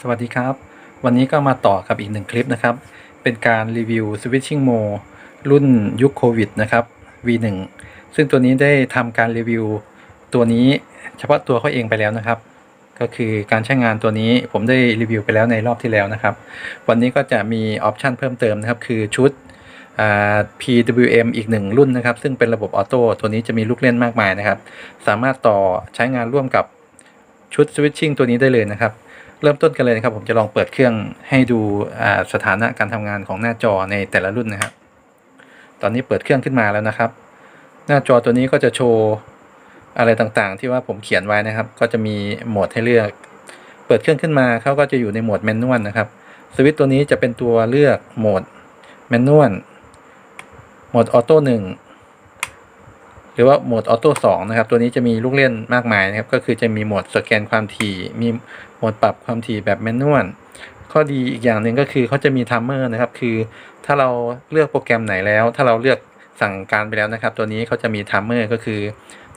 สวัสดีครับ วันนี้ก็มาต่อกับอีกหนึ่งคลิปนะครับ เป็นการรีวิว Switching Mo รุ่นยุคโควิดนะครับ V1 ซึ่งตัวนี้ได้ทำการรีวิวตัวนี้เฉพาะตัวเขาเองไปแล้วนะครับ ก็คือการใช้งานตัวนี้ผมได้รีวิวไปแล้วในรอบที่แล้วนะครับ วันนี้ก็จะมีออปชันเพิ่มเติมนะครับ คือชุดอ PWM อีกหนึ่งรุ่นนะครับ ซึ่งเป็นระบบออโต้ตัวนี้จะมีลูกเล่นมากมายนะครับ สามารถต่อใช้งานร่วมกับชุด Switching ตัวนี้ได้เลยนะครับ เริ่มต้นกันเลยนะครับ ผมจะลองเปิดเครื่องให้ดูสถานะการทำงานของหน้าจอในแต่ละรุ่นนะครับ ตอนนี้เปิดเครื่องขึ้นมาแล้วนะครับ หน้าจอตัวนี้ก็จะโชว์อะไรต่างๆ ที่ว่าผมเขียนไว้นะครับ ก็จะมีโหมดให้เลือก เปิดเครื่องขึ้นมาเขาก็จะอยู่ในโหมดแมนนวลนะครับ สวิตช์ตัวนี้จะเป็นตัวเลือกโหมดแมนนวลโหมดออโต้หนึ่ง หรือว่าโหมดออโต้สองนะครับตัวนี้จะมีลูกเล่นมากมายนะครับก็คือจะมีโหมดสแกนความถี่ มีโหมดปรับความถี่แบบแมนนวลข้อดีอีกอย่างหนึ่งก็คือเขาจะมีทัมเมอร์นะครับคือถ้าเราเลือกโปรแกรมไหนแล้ว ถ้าเราเลือกสั่งการไปแล้วนะครับ ตัวนี้เขาจะมีทัมเมอร์ก็คือ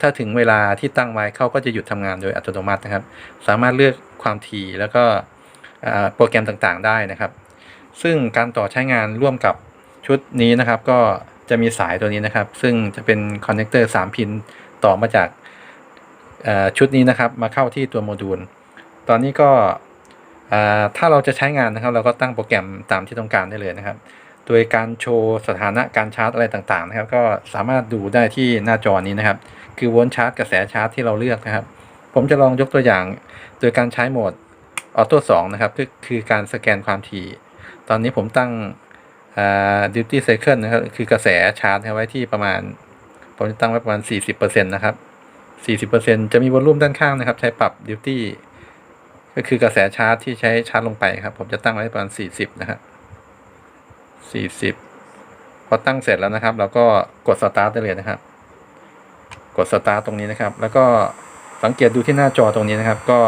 ถ้าถึงเวลาที่ตั้งไว้เขาก็จะหยุดทำงานโดยอัตโนมัตินะครับ สามารถเลือกความถี่แล้วก็โปรแกรมต่างๆได้นะครับ ซึ่งการต่อใช้งานร่วมกับชุดนี้นะครับ ก็ จะมีสายตัวนี้นะครับ ซึ่งจะเป็นคอนเนคเตอร์3พินต่อมาจากชุดนี้นะครับมาเข้าที่ตัวโมดูล ตอนนี้ก็ถ้าเราจะใช้งานนะครับ เราก็ตั้งโปรแกรมตามที่ต้องการได้เลยนะครับ โดยการโชว์สถานะการชาร์จอะไรต่างๆนะครับ ก็สามารถดูได้ที่หน้าจอนี้นะครับ คือโวลต์ชาร์จกระแสชาร์จที่เราเลือกนะครับ ผมจะลองยกตัวอย่าง โดยการใช้โหมดออโต้2นะครับก็คือการสแกนความถี่ ตอนนี้ผมตั้ง อ่า duty cycle นะครับ คือกระแสชาร์จไว้ที่ประมาณ ผมจะตั้งไว้ประมาณ 40%นะครับ 40%จะมีวอลลุ่มด้านข้างนะครับ ใช้ปรับ duty ก็คือกระแสชาร์จที่ใช้ชาร์จลงไปครับ ผมจะตั้งไว้ประมาณ 40 นะครับ 40 พอตั้งเสร็จแล้วนะครับ เราก็กด start ได้เลยนะครับ กด start ตรงนี้นะครับ แล้วก็สังเกตดูที่หน้าจอตรงนี้นะครับ ก็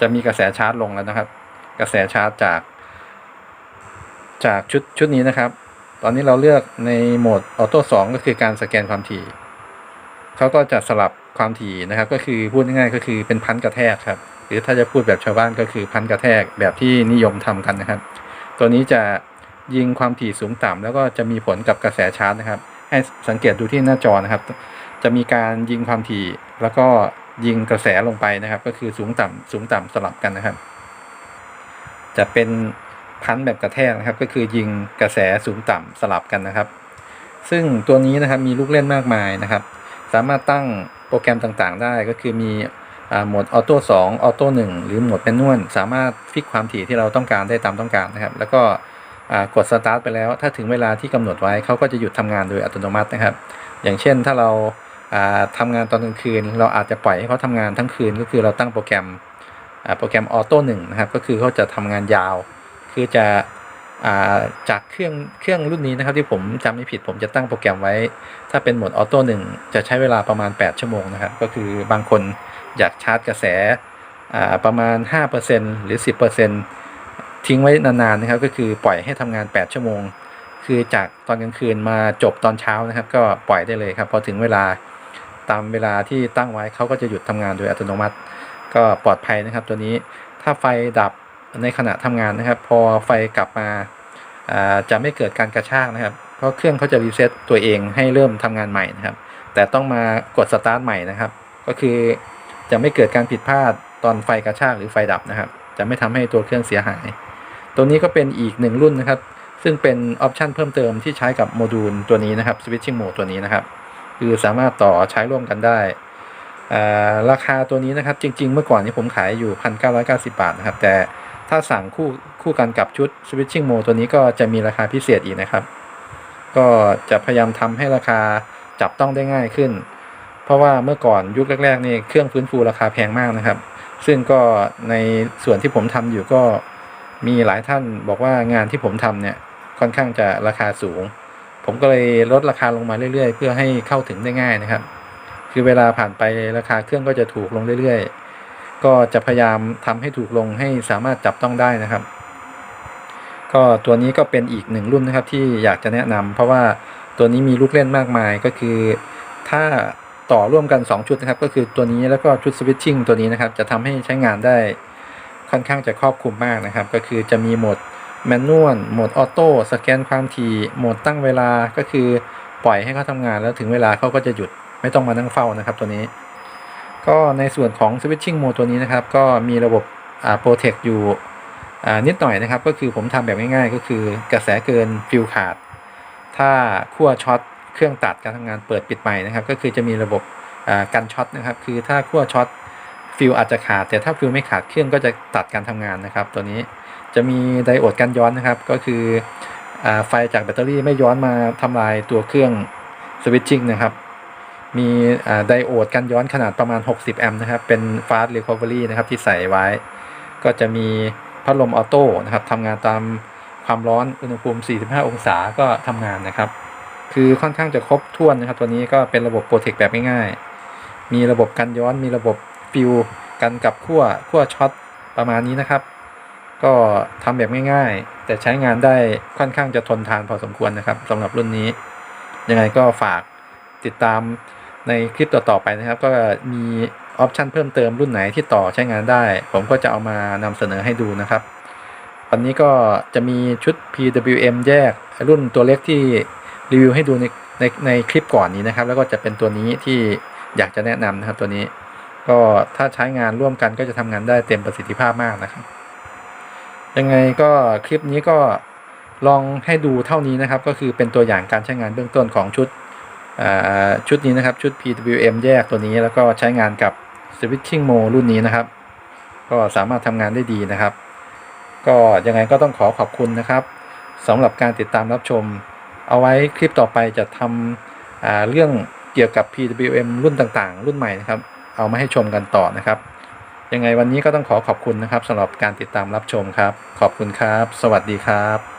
จะมีกระแสชาร์จลงแล้วนะครับ กระแสชาร์จจาก จากชุดชุดนี้นะครับ ตอนนี้เราเลือกในโหมดออโต้2ก็คือการสแกนความถี่เขาก็จะสลับความถี่นะครับ ก็คือพูดง่ายๆก็คือเป็นพันกระแทกครับ หรือถ้าจะพูดแบบชาวบ้านก็คือพันกระแทกแบบที่นิยมทำกันนะครับ ตัวนี้จะยิงความถี่สูงต่ำแล้วก็จะมีผลกับกระแสชาร์จนะครับ ให้สังเกตดูที่หน้าจอนะครับ จะมีการยิงความถี่แล้วก็ยิงกระแสลงไปนะครับ ก็คือสูงต่ำสูงต่ำสลับกันนะครับ จะเป็น พันแบบกระแทกนะครับ ก็คือยิงกระแสสูงต่ำสลับกันนะครับ ซึ่งตัวนี้นะครับมีลูกเล่นมากมายนะครับ สามารถตั้งโปรแกรมต่างๆ ได้ก็คือมีโหมดออโต้2องออโต้1หรือโหมดแมนนวลสามารถฟิกความถี่ที่เราต้องการได้ตามต้องการนะครับ แล้วก็กดสตาร์ทไปแล้ว ถ้าถึงเวลาที่กำหนดไว้เขาก็จะหยุดทำงานโดยอัตโนมัตินะครับ อย่างเช่นถ้าเราอ่าทำงานตอนกลางคืน เราอาจจะปล่อยให้เขาทำงานทั้งคืนก็คือเราตั้งโปรแกรมโปรแกรมออโต้หนึ่งนะครับ ก็คือเขาจะทำงานยาว คือจะอาจากเครื่องเครื่องรุ่นนี้นะครับที่ผมจำไม่ผิดผมจะตั้งโปรแกรมไว้ ถ้าเป็นโหมดออโต้หนึ่งจะใช้เวลาประมาณ 8 ชั่วโมงนะครับ ก็คือบางคนอยากชาร์จกระแสอ่าประมาณ 5%หรือ 10%ทิ้งไว้นานๆนะครับ ก็คือปล่อยให้ทำงาน 8 ชั่วโมง คือจากตอนกลางคืนมาจบตอนเช้านะครับ ก็ปล่อยได้เลยครับพอถึงเวลาตามเวลาที่ตั้งไว้เขาก็จะหยุดทำงานโดยอัตโนมัติ ก็ปลอดภัยนะครับตัวนี้ถ้าไฟดับ ในขณะทำงานนะครับ พอไฟกลับมาจะไม่เกิดการกระชากนะครับ เพราะเครื่องเขาจะรีเซ็ตตัวเองให้เริ่มทำงานใหม่นะครับ แต่ต้องมากดสตาร์ทใหม่นะครับ ก็คือจะไม่เกิดการผิดพลาดตอนไฟกระชากหรือไฟดับนะครับ จะไม่ทำให้ตัวเครื่องเสียหาย ตัวนี้ก็เป็นอีกหนึ่งรุ่นนะครับ ซึ่งเป็นออปชันเพิ่มเติมที่ใช้กับโมดูลตัวนี้นะครับ Switching Mode ตัวนี้นะครับ คือสามารถต่อใช้ร่วมกันได้ราคาตัวนี้นะครับจริง ๆ เมื่อก่อนนี้ผมขายอยู่ 1,990 บาทนะครับ แต่ ถ้าสั่งคู่คู่กันกับชุด Switching Mode ตัวนี้ก็จะมีราคาพิเศษอีกนะครับ ก็จะพยายามทำให้ราคาจับต้องได้ง่ายขึ้น เพราะว่าเมื่อก่อนยุคแรกๆนี่เครื่องฟื้นฟูราคาแพงมากนะครับ ซึ่งก็ในส่วนที่ผมทำอยู่ก็มีหลายท่านบอกว่างานที่ผมทำเนี่ยค่อนข้างจะราคาสูง ผมก็เลยลดราคาลงมาเรื่อยๆ เพื่อให้เข้าถึงได้ง่ายนะครับ คือเวลาผ่านไปราคาเครื่องก็จะถูกลงเรื่อยๆ ก็จะพยายามทำให้ถูกลงให้สามารถจับต้องได้นะครับ ก็ตัวนี้ก็เป็นอีกหนึ่งรุ่นนะครับที่อยากจะแนะนำเพราะว่าตัวนี้มีลูกเล่นมากมายก็คือ ถ้าต่อร่วมกัน 2 ชุดนะครับ ก็คือตัวนี้แล้วก็ชุดสวิตชิ่งตัวนี้นะครับ จะทำให้ใช้งานได้คค่อนข้างจะครอบคลุมมากนะครับ ก็คือจะมีโหมดแมนนวลโหมดออโต้สแกนความถี่โหมดตั้งเวลาก็คือปล่อยให้เขาทำงานแล้วถึงเวลาเขาก็จะหยุดไม่ต้องมานั่งเฝ้านะครับ ตัวนี้ ก็ในส่วนของ switching mode ตัวนี้นะครับ ก็มีระบบอ่า protect อยู่อ่านิดหน่อยนะครับ ก็คือผมทำแบบง่ายๆ ก็คือกระแสเกินฟิลขาด ถ้าขั้วช็อตเครื่องตัดการทำงานเปิดปิดใหม่นะครับ ก็คือจะมีระบบอ่ากันช็อตนะครับ คือถ้าขั้วช็อตฟิลอาจจะขาด แต่ถ้าฟิลไม่ขาดเครื่องก็จะตัดการทำงานนะครับ ตัวนี้จะมีไดโอดกันย้อนนะครับ ก็คืออไฟจากแบตเตอรี่ไม่ย้อนมาทำลายตัวเครื่องสวิตชิ่งนะครับ มีไดโอดกันย้อนขนาดประมาณ 60 แอมป์นะครับ เป็น Fast Recovery นะครับที่ใส่ไว้ ก็จะมีพัดลมออโต้นะครับทำงานตามความร้อนอุณหภูมิ 45 องศาก็ทำงานนะครับ คือค่อนข้างจะครบถ้วนนะครับ ตัวนี้ก็เป็นระบบโปรเทคแบบง่ายๆ มีระบบกันย้อนมีระบบฟิวกันกับขั้วขั้วช็อตประมาณนี้นะครับ ก็ทำแบบง่ายๆ แต่ใช้งานได้ค่อนข้างจะทนทานพอสมควรนะครับสำหรับรุ่นนี้ ยังไงก็ฝากติดตาม ในคลิปต่อ ๆ ไปนะครับ ก็มีออปชันเพิ่มเติมรุ่นไหนที่ต่อใช้งานได้ ผมก็จะเอามานำเสนอให้ดูนะครับวันนี้ก็จะมีชุด PWM แยกรุ่นตัวเล็กที่รีวิวให้ดูในในในคลิปก่อนนี้นะครับ แล้วก็จะเป็นตัวนี้ที่อยากจะแนะนำนะครับตัวนี้ ก็ถ้าใช้งานร่วมกันก็จะทำงานได้เต็มประสิทธิภาพมากนะครับ ยังไงก็คลิปนี้ก็ลองให้ดูเท่านี้นะครับ ก็คือเป็นตัวอย่างการใช้งานเบื้องต้นของชุด ชุดนี้นะครับ ชุด PWM แยกตัวนี้แล้วก็ใช้งานกับ Switching Mode รุ่นนี้นะครับ ก็สามารถทำงานได้ดีนะครับ ก็ยังไงก็ต้องขอขอบคุณนะครับสำหรับการติดตามรับชม เอาไว้คลิปต่อไปจะทำเรื่องเกี่ยวกับ PWM รุ่นต่างๆ รุ่นใหม่นะครับ เอามาให้ชมกันต่อนะครับ ยังไงวันนี้ก็ต้องขอขอบคุณนะครับสำหรับการติดตามรับชมครับ ขอบคุณครับ สวัสดีครับ